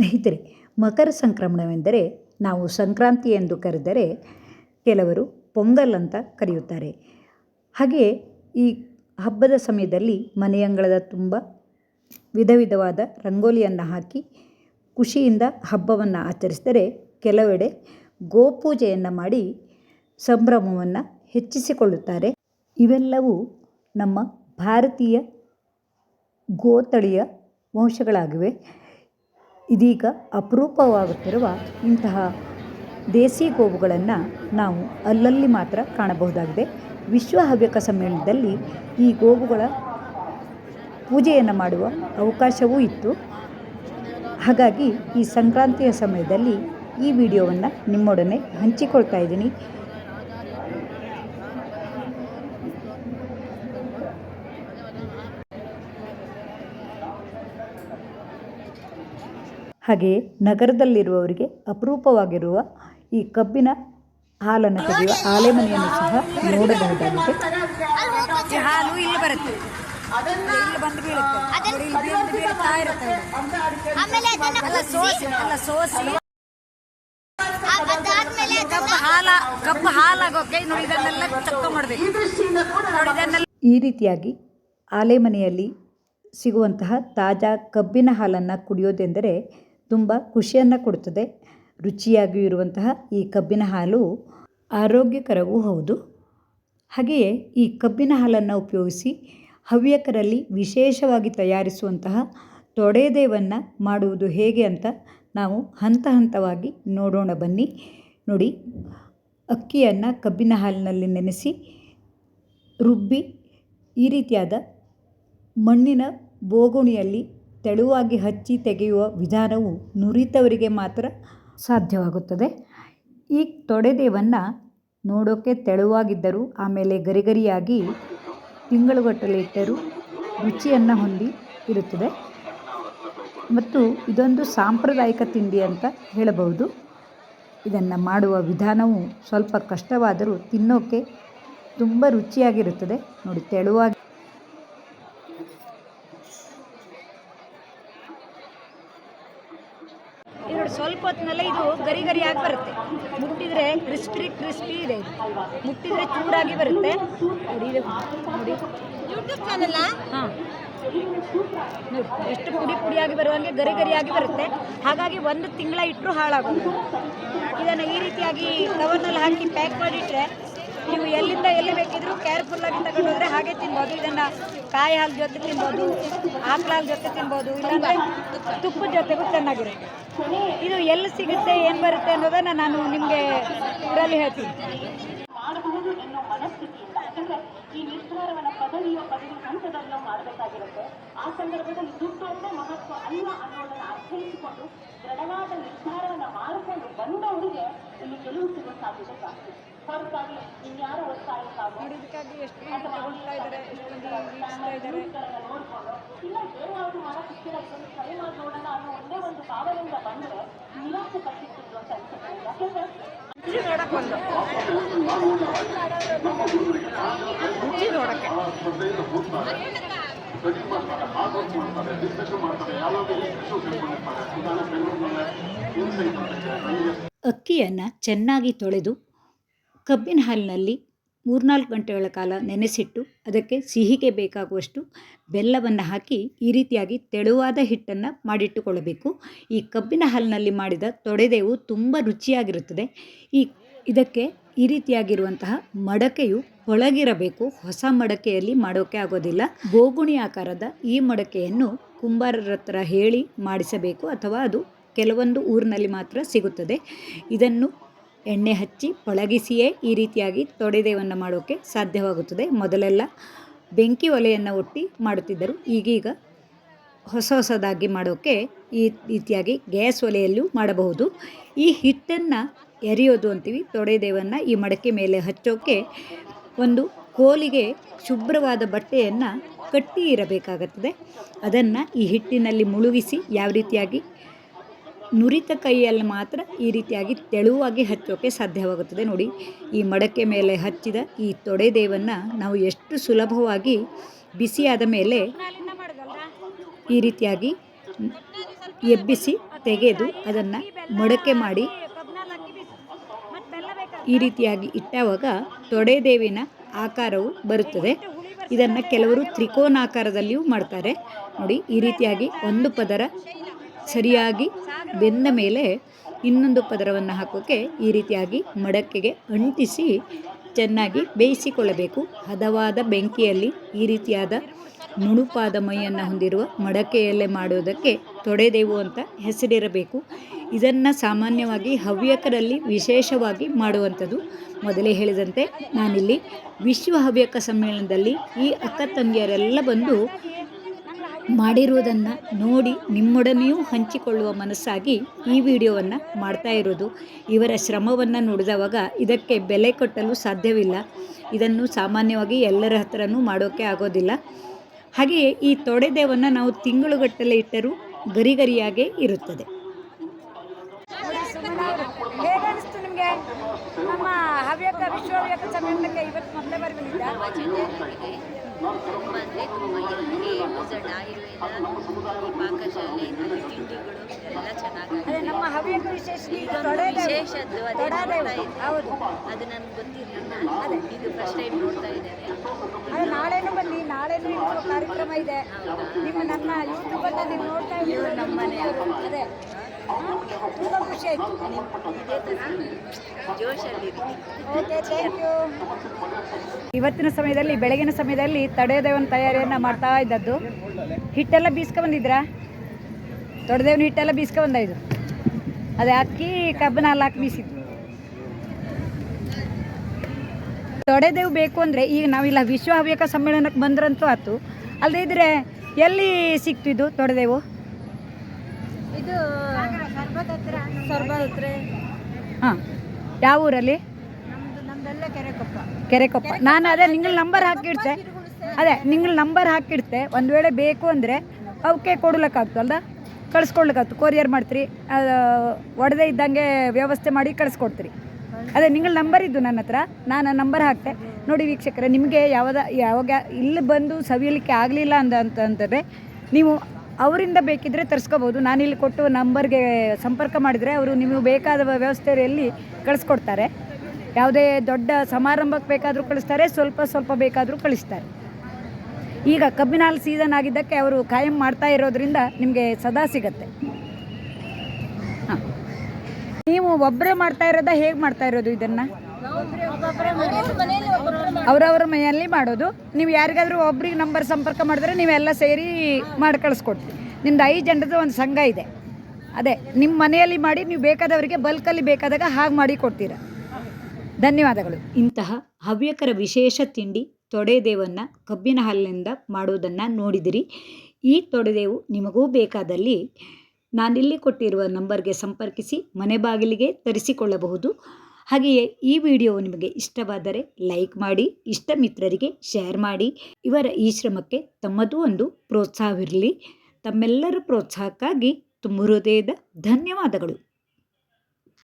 ಸ್ನೇಹಿತರೆ, ಮಕರ ಸಂಕ್ರಮಣವೆಂದರೆ ನಾವು ಸಂಕ್ರಾಂತಿ ಎಂದು ಕರೆದರೆ ಕೆಲವರು ಪೊಂಗಲ್ ಅಂತ ಕರೆಯುತ್ತಾರೆ. ಹಾಗೆ ಈ ಹಬ್ಬದ ಸಮಯದಲ್ಲಿ ಮನೆಯಂಗಳದ ತುಂಬ ವಿಧ ವಿಧವಾದ ರಂಗೋಲಿಯನ್ನು ಹಾಕಿ ಖುಷಿಯಿಂದ ಹಬ್ಬವನ್ನು ಆಚರಿಸಿದರೆ ಕೆಲವೆಡೆ ಗೋಪೂಜೆಯನ್ನು ಮಾಡಿ ಸಂಭ್ರಮವನ್ನು ಹೆಚ್ಚಿಸಿಕೊಳ್ಳುತ್ತಾರೆ. ಇವೆಲ್ಲವೂ ನಮ್ಮ ಭಾರತೀಯ ಗೋತಳಿಯ ವಂಶಗಳಾಗಿವೆ. ಇದೀಗ ಅಪರೂಪವಾಗುತ್ತಿರುವ ಇಂತಹ ದೇಸಿ ಗೋವುಗಳನ್ನು ನಾವು ಅಲ್ಲಲ್ಲಿ ಮಾತ್ರ ಕಾಣಬಹುದಾಗಿದೆ. ವಿಶ್ವ ಹವ್ಯಕ ಸಮ್ಮೇಳನದಲ್ಲಿ ಈ ಗೋವುಗಳ ಪೂಜೆಯನ್ನು ಮಾಡುವ ಅವಕಾಶವೂ ಇತ್ತು. ಹಾಗಾಗಿ ಈ ಸಂಕ್ರಾಂತಿಯ ಸಮಯದಲ್ಲಿ ಈ ವಿಡಿಯೋವನ್ನು ನಿಮ್ಮೊಡನೆ ಹಂಚಿಕೊಳ್ತಾ ಇದ್ದೀನಿ. ಹಾಗೆಯೇ ನಗರದಲ್ಲಿರುವವರಿಗೆ ಅಪರೂಪವಾಗಿರುವ ಈ ಕಬ್ಬಿನ ಹಾಲನ್ನು ತೆಗೆಯುವ ಆಲೆಮನೆಯನ್ನು ಸಹ ನೋಡಬಹುದಾಗಿದೆ. ಈ ಹಾಲು ಇಲ್ಲಿ ಬರುತ್ತೆ. ಇಲ್ಲಿ ಬಂದು ಬೀಳುತ್ತೆ. ಹಾಲ ಕಬ್ಬು ಹಾಲಾಗೋಕೆ ಚಕ್ಕ ಮಾಡಬೇಕು. ಈ ರೀತಿಯಾಗಿ ಆಲೆಮನೆಯಲ್ಲಿ ಸಿಗುವಂತಹ ತಾಜಾ ಕಬ್ಬಿನ ಹಾಲನ್ನು ಕುಡಿಯೋದೆಂದರೆ ತುಂಬ ಖುಷಿಯನ್ನು ಕೊಡುತ್ತದೆ ರುಚಿಯಾಗಿಯೂ ಇರುವಂತಹ ಈ ಕಬ್ಬಿನ ಹಾಲು ಆರೋಗ್ಯಕರವೂ ಹೌದು. ಹಾಗೆಯೇ ಈ ಕಬ್ಬಿನ ಹಾಲನ್ನು ಉಪಯೋಗಿಸಿ ಹವ್ಯಕರಲ್ಲಿ ವಿಶೇಷವಾಗಿ ತಯಾರಿಸುವಂತಹ ತೊಡೆದೇವನ್ನು ಮಾಡುವುದು ಹೇಗೆ ಅಂತ ನಾವು ಹಂತ ಹಂತವಾಗಿ ನೋಡೋಣ ಬನ್ನಿ. ನೋಡಿ, ಅಕ್ಕಿಯನ್ನು ಕಬ್ಬಿನ ಹಾಲಿನಲ್ಲಿ ನೆನೆಸಿ ರುಬ್ಬಿ ಈ ರೀತಿಯಾದ ಮಣ್ಣಿನ ಬೋಗುಣಿಯಲ್ಲಿ ತೆಳುವಾಗಿ ಹಚ್ಚಿ ತೆಗೆಯುವ ವಿಧಾನವು ನುರಿತವರಿಗೆ ಮಾತ್ರ ಸಾಧ್ಯವಾಗುತ್ತದೆ. ಈ ತೊಡೆದೇವನ್ನು ನೋಡೋಕ್ಕೆ ತೆಳುವಾಗಿದ್ದರೂ ಆಮೇಲೆ ಗರಿಗರಿಯಾಗಿ ತಿಂಗಳುಗಟ್ಟಲೆ ಇಟ್ಟರೂ ರುಚಿಯನ್ನು ಹೊಂದಿ ಇರುತ್ತದೆ. ಮತ್ತು ಇದೊಂದು ಸಾಂಪ್ರದಾಯಿಕ ತಿಂಡಿ ಅಂತ ಹೇಳಬಹುದು. ಇದನ್ನು ಮಾಡುವ ವಿಧಾನವು ಸ್ವಲ್ಪ ಕಷ್ಟವಾದರೂ ತಿನ್ನೋಕ್ಕೆ ತುಂಬ ರುಚಿಯಾಗಿರುತ್ತದೆ. ನೋಡಿ, ತೆಳುವಾಗಿ ಇದು ನೋಡಿ ಸ್ವಲ್ಪ ಹೊತ್ತಿನಲ್ಲೇ ಇದು ಗರಿ ಗರಿ ಆಗಿ ಬರುತ್ತೆ. ಮುಟ್ಟಿದ್ರೆ ಕ್ರಿಸ್ಪಿ ಕ್ರಿಸ್ಪಿ ಇದೆ ಮುಟ್ಟಿದ್ರೆ ಚೂಡಾಗಿ ಬರುತ್ತೆ. ನೋಡಿ ಇದು ನೋಡಿ. ಯೂಟ್ಯೂಬ್ ಚಾನಲ್ ಹಾಂ. ನೋಡಿ ಎಷ್ಟು ಪುಡಿ ಪುಡಿಯಾಗಿ ಬರುವಂಗೆ ಗರಿ ಗರಿಯಾಗಿ ಬರುತ್ತೆ. ಹಾಗಾಗಿ ಒಂದು ತಿಂಗಳ ಇಟ್ಟರು ಹಾಳಾಗುತ್ತೆ ಇದನ್ನು ಈ ರೀತಿಯಾಗಿ ಕವರ್ನಲ್ಲಿ ಹಾಕಿ ಪ್ಯಾಕ್ ಮಾಡಿಟ್ರೆ ನೀವು ಎಲ್ಲಿಂದ ಎಲ್ಲಿ ಕೇರ್ಫುಲ್ ಕೇರ್ಫುಲ್ಲಾಗಿ ತಗೊಂಡು ಹೋದ್ರೆ ಹಾಗೆ ತಿನ್ಬೋದು. ಇದನ್ನು ಕಾಯಿ ಹಾಲು ಜೊತೆ ತಿನ್ಬೋದು, ಆಕಳ ಜೊತೆ ತಿನ್ಬೋದು, ಇಲ್ಲಾಂದರೆ ತುಪ್ಪದ ಜೊತೆಗೂ ಚೆನ್ನಾಗಿರುತ್ತೆ. ಇದು ಎಲ್ಲಿ ಸಿಗುತ್ತೆ, ಏನು ಬರುತ್ತೆ ಅನ್ನೋದನ್ನು ನಾನು ನಿಮಗೆ ಇದರಲ್ಲಿ ಹೇಳ್ತೀನಿ. ಈ ನಿರ್ಧಾರವನ್ನ ಪದವಿಯ ಪದವಿ ಹಂತದಲ್ಲೂ ಮಾಡಬೇಕಾಗಿರುತ್ತೆ. ಆ ಸಂದರ್ಭದಲ್ಲಿ ದುಡ್ಡು ಅಂದ್ರೆ ಮಹತ್ವ ಅಲ್ಲ ಅನ್ನೋದನ್ನ ಅರ್ಥೈಸಿಕೊಂಡು ದೃಢವಾದ ನಿರ್ಧಾರವನ್ನ ಮಾಡಿಕೊಂಡು ಬಂದವರಿಗೆ ಇಲ್ಲಿ ಗೆಲುವು ಸಿಗೋ ಸಾಧ್ಯತೆ ಜಾಸ್ತಿ. ಹೊರತಾಗಿ ಇನ್ಯಾರು ನೋಡ್ಕೊಂಡು ಇಲ್ಲ ಬೇರೆ ಯಾವುದು ಸಿಕ್ಕಿರ ಇದನ್ನು ಸರಿ ಮಾಡಿ ನೋಡೋಣ ಅನ್ನೋ ಒಂದೇ ಒಂದು ಭಾವನೆಯಿಂದ ಬಂದ್ರೆ ನಿರಾಸೆ ಪಟ್ಟಿರ್ತಿದ್ರು ಅಂತ ಅನ್ಸುತ್ತೆ. ಯಾಕಂದ್ರೆ ರುಚಿ ನೋಡಕ್ಕೆ ನೋಡಕ್ಕೆ ಅಕ್ಕಿಯನ್ನು ಚೆನ್ನಾಗಿ ತೊಳೆದು ಕಬ್ಬಿನ ಹಾಲಿನಲ್ಲಿ ಮೂರ್ನಾಲ್ಕು ಗಂಟೆಗಳ ಕಾಲ ನೆನೆಸಿಟ್ಟು ಅದಕ್ಕೆ ಸಿಹಿಗೆ ಬೇಕಾಗುವಷ್ಟು ಬೆಲ್ಲವನ್ನು ಹಾಕಿ ಈ ರೀತಿಯಾಗಿ ತೆಳುವಾದ ಹಿಟ್ಟನ್ನು ಮಾಡಿಟ್ಟುಕೊಳ್ಳಬೇಕು. ಈ ಕಬ್ಬಿನ ಹಾಲಿನಲ್ಲಿ ಮಾಡಿದ ತೊಡೆದೇವು ತುಂಬ ರುಚಿಯಾಗಿರುತ್ತದೆ. ಈ ಇದಕ್ಕೆ ಈ ರೀತಿಯಾಗಿರುವಂತಹ ಮಡಕೆಯು ಒಳಗಿರಬೇಕು ಹೊಸ ಮಡಕೆಯಲ್ಲಿ ಮಾಡೋಕೆ ಆಗೋದಿಲ್ಲ. ಗೋಗುಣಿ ಆಕಾರದ ಈ ಮಡಕೆಯನ್ನು ಕುಂಬಾರರ ಹತ್ರ ಹೇಳಿ ಮಾಡಿಸಬೇಕು ಅಥವಾ ಅದು ಕೆಲವೊಂದು ಊರಿನಲ್ಲಿ ಮಾತ್ರ ಸಿಗುತ್ತದೆ. ಇದನ್ನು ಎಣ್ಣೆ ಹಚ್ಚಿ ಪಳಗಿಸಿಯೇ ಈ ರೀತಿಯಾಗಿ ತೊಡೆದೇವನ್ನು ಮಾಡೋಕ್ಕೆ ಸಾಧ್ಯವಾಗುತ್ತದೆ. ಮೊದಲೆಲ್ಲ ಬೆಂಕಿ ಒಲೆಯನ್ನು ಒಟ್ಟಿ ಮಾಡುತ್ತಿದ್ದರು. ಈಗೀಗ ಹೊಸ ಹೊಸದಾಗಿ ಮಾಡೋಕ್ಕೆ ಈ ರೀತಿಯಾಗಿ ಗ್ಯಾಸ್ ಒಲೆಯಲ್ಲೂ ಮಾಡಬಹುದು. ಈ ಹಿಟ್ಟನ್ನು ಎರೆಯೋದು ಅಂತೀವಿ. ತೊಡೆದೇವನ್ನು ಈ ಮಡಕೆ ಮೇಲೆ ಹಚ್ಚೋಕ್ಕೆ ಒಂದು ಕೋಲಿಗೆ ಶುಭ್ರವಾದ ಬಟ್ಟೆಯನ್ನು ಕಟ್ಟಿ ಇರಬೇಕಾಗುತ್ತದೆ. ಅದನ್ನು ಈ ಹಿಟ್ಟಿನಲ್ಲಿ ಮುಳುಗಿಸಿ ಯಾವ ರೀತಿಯಾಗಿ ನುರಿತ ಕೈಯಲ್ಲಿ ಮಾತ್ರ ಈ ರೀತಿಯಾಗಿ ತೆಳುವಾಗಿ ಹಚ್ಚೋಕ್ಕೆ ಸಾಧ್ಯವಾಗುತ್ತದೆ. ನೋಡಿ, ಈ ಮಡಕೆ ಮೇಲೆ ಹಚ್ಚಿದ ಈ ತೊಡೆದೇವನ್ನು ನಾವು ಎಷ್ಟು ಸುಲಭವಾಗಿ ಬಿಸಿಯಾದ ಮೇಲೆ ಈ ರೀತಿಯಾಗಿ ಎಬ್ಬಿಸಿ ತೆಗೆದು ಅದನ್ನು ಮೊಡಕೆ ಮಾಡಿ ಈ ರೀತಿಯಾಗಿ ಇಟ್ಟಾಗ ತೊಡೆದೇವಿನ ಆಕಾರವು ಬರುತ್ತದೆ. ಇದನ್ನು ಕೆಲವರು ತ್ರಿಕೋನಾಕಾರದಲ್ಲಿಯೂ ಮಾಡ್ತಾರೆ. ನೋಡಿ, ಈ ರೀತಿಯಾಗಿ ಒಂದು ಪದರ ಸರಿಯಾಗಿ ಬೆಂದ ಮೇಲೆ ಇನ್ನೊಂದು ಪದರವನ್ನು ಹಾಕೋಕ್ಕೆ ಈ ರೀತಿಯಾಗಿ ಮಡಕೆಗೆ ಅಂಟಿಸಿ ಚೆನ್ನಾಗಿ ಬೇಯಿಸಿಕೊಳ್ಳಬೇಕು. ಹದವಾದ ಬೆಂಕಿಯಲ್ಲಿ ಈ ರೀತಿಯಾದ ನುಣುಪಾದ ಮೈಯನ್ನು ಹೊಂದಿರುವ ಮಡಕೆಯಲ್ಲೇ ಮಾಡುವುದಕ್ಕೆ ತೊಡೆದೇವು ಅಂತ ಹೆಸರಿರಬೇಕು. ಇದನ್ನು ಸಾಮಾನ್ಯವಾಗಿ ಹವ್ಯಕರಲ್ಲಿ ವಿಶೇಷವಾಗಿ ಮಾಡುವಂಥದ್ದು. ಮೊದಲೇ ಹೇಳಿದಂತೆ ನಾನಿಲ್ಲಿ ವಿಶ್ವ ಹವ್ಯಕ ಸಮ್ಮೇಳನದಲ್ಲಿ ಈ ಅಕ್ಕ ತಂಗಿಯರೆಲ್ಲ ಬಂದು ಮಾಡಿರುವುದನ್ನು ನೋಡಿ ನಿಮ್ಮೊಡನೆಯೂ ಹಂಚಿಕೊಳ್ಳುವ ಮನಸ್ಸಾಗಿ ಈ ವಿಡಿಯೋವನ್ನು ಮಾಡ್ತಾ ಇರೋದು. ಇವರ ಶ್ರಮವನ್ನು ನೋಡಿದವಾಗ ಇದಕ್ಕೆ ಬೆಲೆ ಕಟ್ಟಲು ಸಾಧ್ಯವಿಲ್ಲ. ಇದನ್ನು ಸಾಮಾನ್ಯವಾಗಿ ಎಲ್ಲರ ಹತ್ರನೂ ಮಾಡೋಕ್ಕೆ ಆಗೋದಿಲ್ಲ. ಹಾಗೆಯೇ ಈ ತೊಡೆದೇವನ್ನು ನಾವು ತಿಂಗಳುಗಟ್ಟಲೆ ಇಟ್ಟರೂ ಗರಿಗರಿಯಾಗೇ ಇರುತ್ತದೆ. ನಮ್ಮ ಹವ್ಯಕ ವಿಶ್ವ ಹವ್ಯಕ ಸಮ್ಮೇಳನಕ್ಕೆ ಇವತ್ತು ಮೊದಲೇ ತುಂಬ ಅಂದರೆ ತುಂಬ ಎ ಟು ಝಡ್ ಆಯುರ್ವೇದ ಈ ಪಾಕಶಾಲೆ ಅಲ್ಲಿ ತಿಂಡಿಗಳು ಎಲ್ಲ ವಿಶೇಷ ಇದೊಂದು ವಿಶೇಷದ್ದು ಅದೇ. ನೋಡ್ತಾ ಇದ್ದೆ. ಅದು ನನಗೆ ಗೊತ್ತಿರಲಿಲ್ಲ. ಇದು ಫಸ್ಟ್ ಟೈಮ್ ನೋಡ್ತಾ ಇದ್ದಾರೆ ಅದೇ ನಾಳೆನೂ ಬನ್ನಿ ನಾಳೆನೂ ಕಾರ್ಯಕ್ರಮ ಇದೆ. ನಿಮ್ಮ ನನ್ನ ಯೂಟ್ಯೂಬಲ್ಲಿ ನೀವು ನೋಡ್ತಾ ಇದ್ದೀವಿ ನಮ್ಮ ಮನೆಯವರು. ಅದೇ. ಇವತ್ತಿನ ಸಮಯದಲ್ಲಿ, ಬೆಳಗಿನ ಸಮಯದಲ್ಲಿ ತಡೆದೇವನ ತಯಾರಿಯನ್ನು ಮಾಡ್ತಾ ಇದ್ದದ್ದು. ಹಿಟ್ಟೆಲ್ಲ ಬೀಸ್ಕೊ ಬಂದಿದ್ರಾ? ತೊಡೆದೇವನ ಹಿಟ್ಟೆಲ್ಲ ಬೀಸ್ಕೊ ಬಂದ ಇದು? ಅದೇ ಅಕ್ಕಿ ಕಬ್ಬನ ಹಾಕಿ ಬೀಸಿದ್ದು. ತೊಡೆದೇವು ಬೇಕು ಅಂದರೆ ಈಗ ನಾವಿಲ್ಲ ವಿಶ್ವ ಹವ್ಯಕ ಸಮ್ಮೇಳನಕ್ಕೆ ಬಂದ್ರಂತೂ ಆಯ್ತು ಅಲ್ಲದೆ ಇದ್ರೆ ಎಲ್ಲಿ ಸಿಕ್ತಿದ್ದು ತೊಡೆದೇವು? ಇದು ಹಾಂ. ಯಾವ ಊರಲ್ಲಿ? ಕೆರೆಕೊಪ್ಪ. ಕೆರೆಕೊಪ್ಪ. ನಾನು ಅದೇ ನಿಂಗಳ ನಂಬರ್ ಹಾಕಿಡ್ತೆ. ಅದೇ ನಿಂಗಳ ನಂಬರ್ ಹಾಕಿಡ್ತೆ. ಒಂದು ವೇಳೆ ಬೇಕು ಅಂದರೆ ಅವಕ್ಕೆ ಕೊಡ್ಲಿಕ್ಕಾಗ್ತಲ್ದ ಕಳಿಸ್ಕೊಡ್ಲಿಕ್ಕಾಗ್ತು. ಕೊರಿಯರ್ ಮಾಡ್ತೀರಿ. ಅದು ಒಡೆದೇ ಇದ್ದಂಗೆ ವ್ಯವಸ್ಥೆ ಮಾಡಿ ಕಳಿಸ್ಕೊಡ್ತೀರಿ. ಅದೇ ನಿಂಗಳ ನಂಬರ್ ಇದ್ದು ನನ್ನ ಹತ್ರ. ನಾನು ನಂಬರ್ ಹಾಕ್ತೆ. ನೋಡಿ ವೀಕ್ಷಕರೇ ನಿಮಗೆ ಯಾವಾಗ ಯಾವಾಗ ಇಲ್ಲಿ ಬಂದು ಸವಿಯಲಿಕ್ಕೆ ಆಗಲಿಲ್ಲ ಅಂತ ಅಂತಂದರೆ ನೀವು ಅವರಿಂದ ಬೇಕಿದ್ರೆ ತರಿಸ್ಕೋಬೋದು. ಇಲ್ಲಿ ಕೊಟ್ಟು ನಂಬರ್ಗೆ ಸಂಪರ್ಕ ಮಾಡಿದರೆ ಅವರು ನಿಮಗೆ ಬೇಕಾದ ವ್ಯವಸ್ಥೆಯಲ್ಲಿ ಕಳಿಸ್ಕೊಡ್ತಾರೆ. ಯಾವುದೇ ದೊಡ್ಡ ಸಮಾರಂಭಕ್ಕೆ ಬೇಕಾದರೂ ಕಳಿಸ್ತಾರೆ, ಸ್ವಲ್ಪ ಸ್ವಲ್ಪ ಬೇಕಾದರೂ ಕಳಿಸ್ತಾರೆ. ಈಗ ಕಬ್ಬಿನ ಹಾಲು ಸೀಸನ್ ಆಗಿದ್ದಕ್ಕೆ ಅವರು ಕಾಯಂ ಮಾಡ್ತಾ ಇರೋದ್ರಿಂದ ನಿಮಗೆ ಸದಾ ಸಿಗತ್ತೆ. ನೀವು ಒಬ್ಬರೇ ಮಾಡ್ತಾ ಇರೋದಾ ಹೇಗೆ ಮಾಡ್ತಾ ಇರೋದು ಇದನ್ನು? ಅವರವ್ರ ಮನೆಯಲ್ಲಿ ಮಾಡೋದು. ನೀವು ಯಾರಿಗಾದರೂ ಒಬ್ರಿಗೆ ನಂಬರ್ ಸಂಪರ್ಕ ಮಾಡಿದ್ರೆ ನೀವೆಲ್ಲ ಸೇರಿ ಮಾಡಿ ಕಳಿಸ್ಕೊಡ್ತೀವಿ. ನಿಮ್ದು ಐದು ಜನರದ್ದು ಒಂದು ಸಂಘ ಇದೆ. ಅದೇ, ನಿಮ್ಮ ಮನೆಯಲ್ಲಿ ಮಾಡಿ ನೀವು ಬೇಕಾದವರಿಗೆ ಬಲ್ಕಲ್ಲಿ ಬೇಕಾದಾಗ ಹಾಗೆ ಮಾಡಿ ಕೊಡ್ತೀರ. ಧನ್ಯವಾದಗಳು. ಇಂತಹ ಹವ್ಯಕರ ವಿಶೇಷ ತಿಂಡಿ ತೊಡೆದೇವನ್ನು ಕಬ್ಬಿನ ಹಾಲಿನಿಂದ ಮಾಡುವುದನ್ನು ನೋಡಿದಿರಿ. ಈ ತೊಡೆದೇವು ನಿಮಗೂ ಬೇಕಾದಲ್ಲಿ ನಾನಿಲ್ಲಿ ಕೊಟ್ಟಿರುವ ನಂಬರ್ಗೆ ಸಂಪರ್ಕಿಸಿ ಮನೆ ಬಾಗಿಲಿಗೆ ತರಿಸಿಕೊಳ್ಳಬಹುದು. ಹಾಗೆಯೇ ಈ ವಿಡಿಯೋ ನಿಮಗೆ ಇಷ್ಟವಾದರೆ ಲೈಕ್ ಮಾಡಿ ಇಷ್ಟ ಮಿತ್ರರಿಗೆ ಶೇರ್ ಮಾಡಿ. ಇವರ ಈ ಶ್ರಮಕ್ಕೆ ತಮ್ಮದೂ ಒಂದು ಪ್ರೋತ್ಸಾಹವಿರಲಿ. ತಮ್ಮೆಲ್ಲರ ಪ್ರೋತ್ಸಾಹಕ್ಕಾಗಿ ತುಂಬ ಹೃದಯದ ಧನ್ಯವಾದಗಳು.